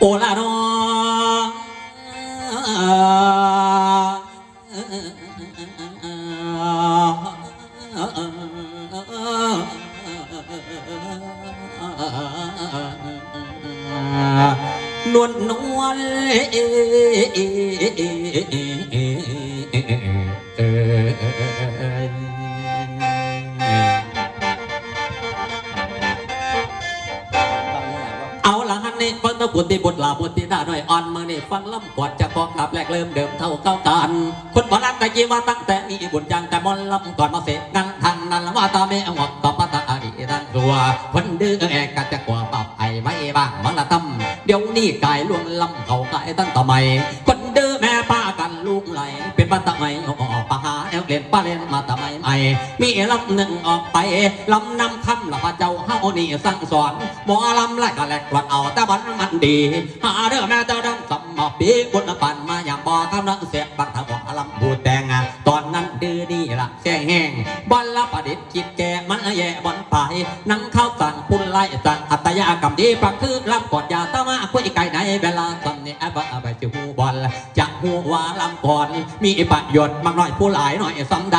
ô là đó nuốt nuốt ลเอาละฮันนี่ฟังตะกุติบทลาบทที่หน้าหน่อยอ่อนมือนี่ฟังลำกอดจะกองกับแรกเริ่มเดิมเท่าเก้ากันคนหมอลักตะกี้ว่าตั้งแต่มีบุญจังแต่มอลำก่อนมาเสกนั่งทางนั้นว่าตาเมหวกต่อมาตาอดีตั้งตัวคนดื้อแอกกัจะกลัวปรับไอ้ไม่บ้างมังละตั้มเดี๋ยวนี้กายลวงลำเขากายตั้งต่อไม่คนดื้อแม่ป้ากันลูกไหลเป็นบ้านตะไม่ ออวเล่นป้าเล่นมาตะไม่ใหม่มีลำหนึ่งออกไปลำนำคำละพระเจ้าเฮานี่สั่งสอนหมอลำไล่ก็แหลกกลัดเอาแต่บันมันดีหาเด้องแม่เจ้าดังสมมาปีบุญปันมาอย่างบ่อกำลังเสียบังทางหมอลำบูดแดงตอนนั้นดื้อนี่ละแช่แห้งบอลละประดิษฐ์คิดแก่มันแย่บอลไปนังเข้าสั่งปุ่นไล่สั่งอัตยากรรมดีปักคือลำกอดยาตะมาคุยไก่ในเวลาตอนนี้บ้าไปจูบอล หูว่าลำก่อน มีประโยชน์มากน้อยผู้หลายหน่อยสำใด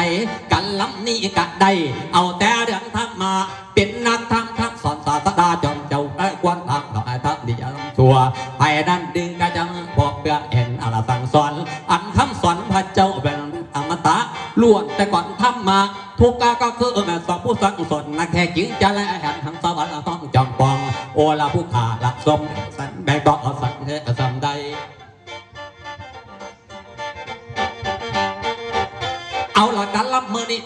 กันลำนี้กะได้ เอาแต่เรื่องธรรมา เป็นนักธรรมทักสอนศาสดาจอมเจ้าไอ้กวนทางดอกไอ้ทักดีอารมณ์ชัวไปนั่นดึงกะจังพอกเพื่อเห็นอะไรสั่งสอน อันคำสอนพระเจ้าเป็นอมตะล้วนแต่ก่อนทำมาทุกกาก็คือแม่สอนผู้สังสอนนักแค่จิงจะและหันทางสวรรค์ต้องจอมปอง โอลาผู้ขาละสมสันแบกดอกสันเทสัม เอาหลักการรับมือนี่